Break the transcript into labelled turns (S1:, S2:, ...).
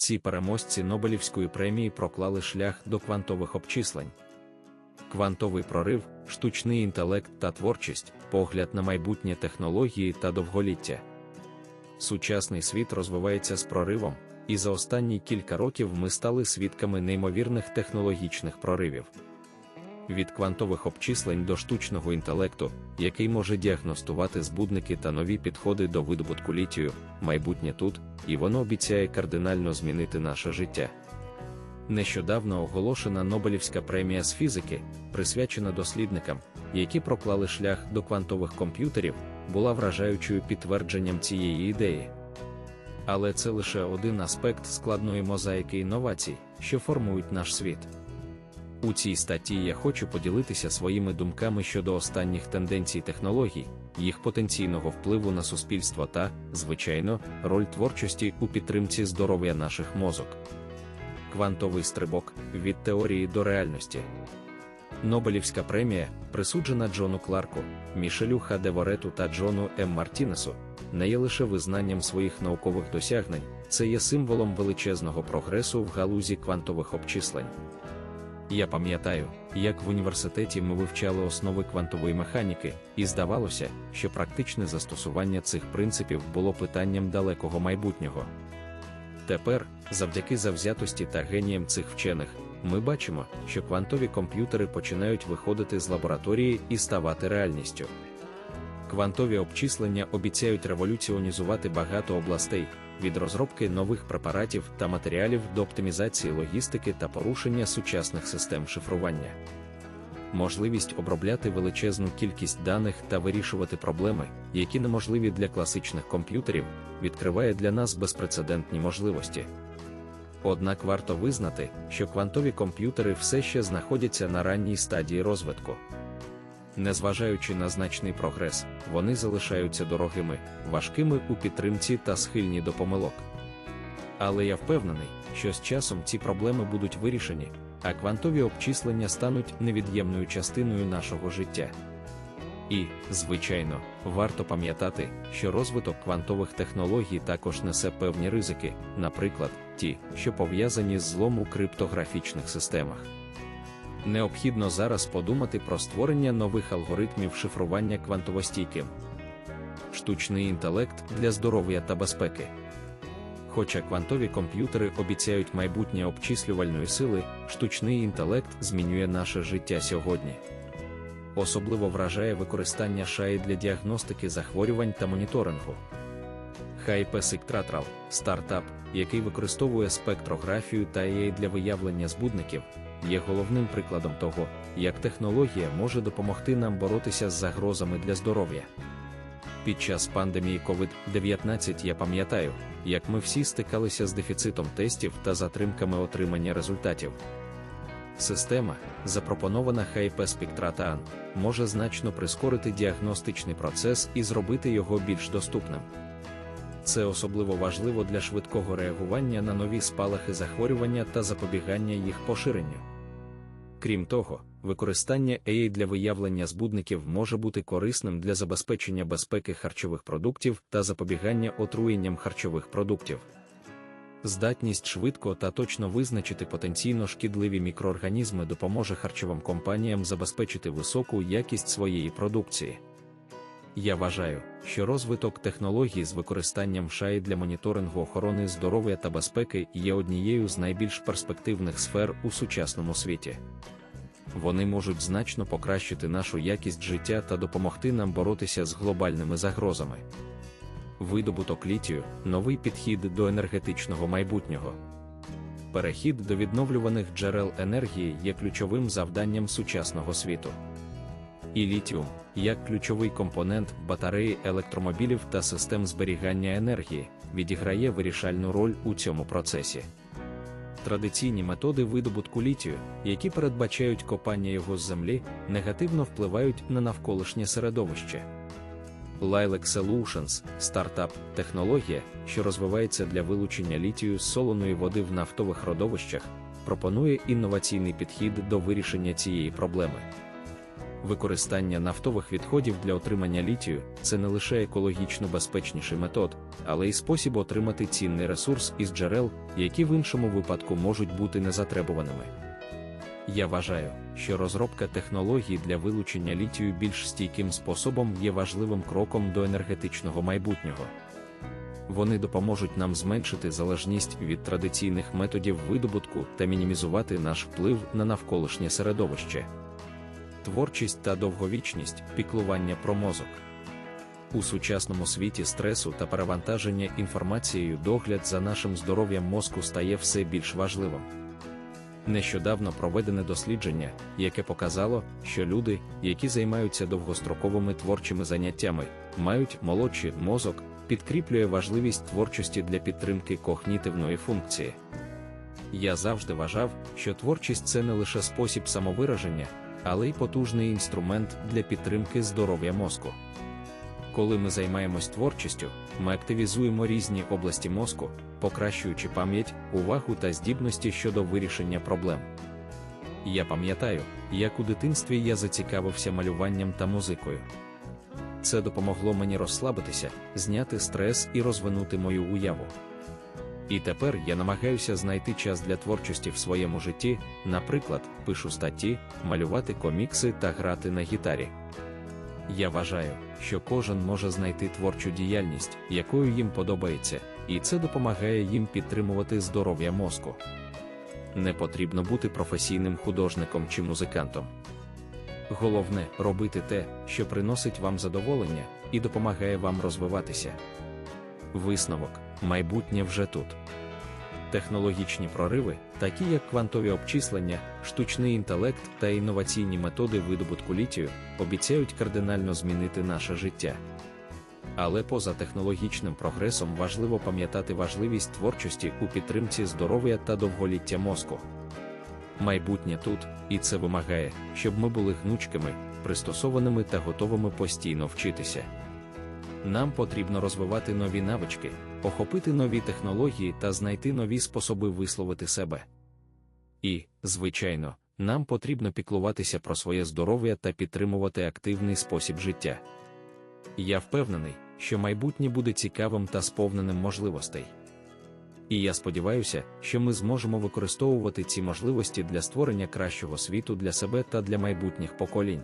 S1: Ці переможці Нобелівської премії проклали шлях до квантових обчислень. Квантовий прорив, штучний інтелект та творчість, погляд на майбутнє технології та довголіття. Сучасний світ розвивається з проривом, і за останні кілька років ми стали свідками неймовірних технологічних проривів. Від квантових обчислень до штучного інтелекту, який може діагностувати збудники та нові підходи до видобутку літію, майбутнє тут, і воно обіцяє кардинально змінити наше життя. Нещодавно оголошена Нобелівська премія з фізики, присвячена дослідникам, які проклали шлях до квантових комп'ютерів, була вражаючою підтвердженням цієї ідеї. Але це лише один аспект складної мозаїки інновацій, що формують наш світ. У цій статті я хочу поділитися своїми думками щодо останніх тенденцій технологій, їх потенційного впливу на суспільство та, звичайно, роль творчості у підтримці здоров'я наших мозок. Квантовий стрибок від теорії до реальності. Нобелівська премія, присуджена Джону Кларку, Мішелю Хадеворету та Джону М. Мартінесу, не є лише визнанням своїх наукових досягнень, це є символом величезного прогресу в галузі квантових обчислень. Я пам'ятаю, як в університеті ми вивчали основи квантової механіки, і здавалося, що практичне застосування цих принципів було питанням далекого майбутнього. Тепер, завдяки завзятості та геніям цих вчених, ми бачимо, що квантові комп'ютери починають виходити з лабораторії і ставати реальністю. Квантові обчислення обіцяють революціонізувати багато областей, від розробки нових препаратів та матеріалів до оптимізації логістики та порушення сучасних систем шифрування. Можливість обробляти величезну кількість даних та вирішувати проблеми, які неможливі для класичних комп'ютерів, відкриває для нас безпрецедентні можливості. Однак варто визнати, що квантові комп'ютери все ще знаходяться на ранній стадії розвитку. Незважаючи на значний прогрес, вони залишаються дорогими, важкими у підтримці та схильні до помилок. Але я впевнений, що з часом ці проблеми будуть вирішені, а квантові обчислення стануть невід'ємною частиною нашого життя. І, звичайно, варто пам'ятати, що розвиток квантових технологій також несе певні ризики, наприклад, ті, що пов'язані з злом у криптографічних системах. Необхідно зараз подумати про створення нових алгоритмів шифрування квантовостійким. Штучний інтелект для здоров'я та безпеки. Хоча квантові комп'ютери обіцяють майбутнє обчислювальної сили, штучний інтелект змінює наше життя сьогодні. Особливо вражає використання шаї для діагностики захворювань та моніторингу. HyperSectratral – стартап, який використовує спектрографію та AI для виявлення збудників, є головним прикладом того, як технологія може допомогти нам боротися з загрозами для здоров'я. Під час пандемії COVID-19 я пам'ятаю, як ми всі стикалися з дефіцитом тестів та затримками отримання результатів. Система, запропонована HP Spectratan, може значно прискорити діагностичний процес і зробити його більш доступним. Це особливо важливо для швидкого реагування на нові спалахи захворювання та запобігання їх поширенню. Крім того, використання AI для виявлення збудників може бути корисним для забезпечення безпеки харчових продуктів та запобігання отруєнням харчових продуктів. Здатність швидко та точно визначити потенційно шкідливі мікроорганізми допоможе харчовим компаніям забезпечити високу якість своєї продукції. Я вважаю, що розвиток технологій з використанням шаї для моніторингу охорони здоров'я та безпеки є однією з найбільш перспективних сфер у сучасному світі. Вони можуть значно покращити нашу якість життя та допомогти нам боротися з глобальними загрозами. Видобуток літію новий підхід до енергетичного майбутнього. Перехід до відновлюваних джерел енергії є ключовим завданням сучасного світу. І літіум, як ключовий компонент батареї електромобілів та систем зберігання енергії, відіграє вирішальну роль у цьому процесі. Традиційні методи видобутку літію, які передбачають копання його з землі, негативно впливають на навколишнє середовище. Lilac Solutions – стартап, технологія, що розвивається для вилучення літію з солоної води в нафтових родовищах, пропонує інноваційний підхід до вирішення цієї проблеми. Використання нафтових відходів для отримання літію це не лише екологічно безпечніший метод, але й спосіб отримати цінний ресурс із джерел, які в іншому випадку можуть бути незатребуваними. Я вважаю, що розробка технологій для вилучення літію більш стійким способом є важливим кроком до енергетичного майбутнього. Вони допоможуть нам зменшити залежність від традиційних методів видобутку та мінімізувати наш вплив на навколишнє середовище. Творчість та довговічність піклування про мозок. У сучасному світі стресу та перевантаження інформацією догляд за нашим здоров'ям мозку стає все більш важливим. Нещодавно проведене дослідження, яке показало, що люди, які займаються довгостроковими творчими заняттями, мають молодший мозок, підкріплює важливість творчості для підтримки когнітивної функції. Я завжди вважав, що творчість це не лише спосіб самовираження, але й потужний інструмент для підтримки здоров'я мозку. Коли ми займаємось творчістю, ми активізуємо різні області мозку, покращуючи пам'ять, увагу та здібності щодо вирішення проблем. Я пам'ятаю, як у дитинстві я зацікавився малюванням та музикою. Це допомогло мені розслабитися, зняти стрес і розвинути мою уяву. І тепер я намагаюся знайти час для творчості в своєму житті, наприклад, пишу статті, малювати комікси та грати на гітарі. Я вважаю, що кожен може знайти творчу діяльність, якою їм подобається, і це допомагає їм підтримувати здоров'я мозку. Не потрібно бути професійним художником чи музикантом. Головне робити те, що приносить вам задоволення і допомагає вам розвиватися. Висновок майбутнє вже тут. Технологічні прориви, такі як квантові обчислення, штучний інтелект та інноваційні методи видобутку літію, обіцяють кардинально змінити наше життя. Але поза технологічним прогресом важливо пам'ятати важливість творчості у підтримці здоров'я та довголіття мозку. Майбутнє тут, і це вимагає, щоб ми були гнучкими, пристосованими та готовими постійно вчитися. Нам потрібно розвивати нові навички, охопити нові технології та знайти нові способи висловити себе. І, звичайно, нам потрібно піклуватися про своє здоров'я та підтримувати активний спосіб життя. Я впевнений, що майбутнє буде цікавим та сповненим можливостей. І я сподіваюся, що ми зможемо використовувати ці можливості для створення кращого світу для себе та для майбутніх поколінь.